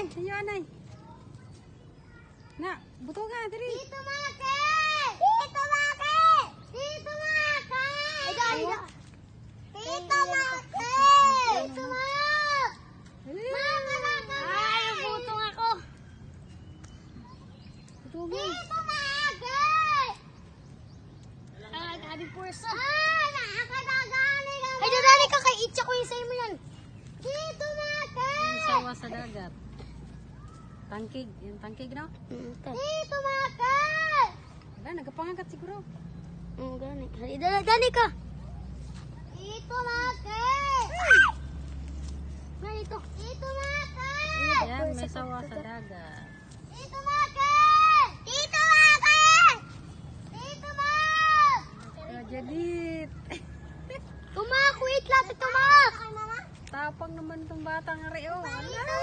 Ayan ay. Na, buto nga, dali. Dito Maki! Dito Maki! Dito Maki! Ito, ito. Dito Maki! Dito Maki! Mama kami! Ay, butong ako. Buto nga. Dito Maki! Ah, gabi pursa. Ah, nakakadagani ka Ay, dadali ka kay Itcha ko yung sa'yo mo yan. Dito Maki! Yung sawa sa dagat. Tangkig. Yung tangkig na. Dito Maki! Wala, nagkapangagat siguro. Mm, gani. Ay, dali, dali ka. Dito Maki! Ganito. Dito Maki! Ayan, may sawa sa dagat. Dito Maki! Dito Maki! Dito Maki! Kajalit. Tumak, wait lang, tumak. Tapang naman tong batang ari, oh. Dito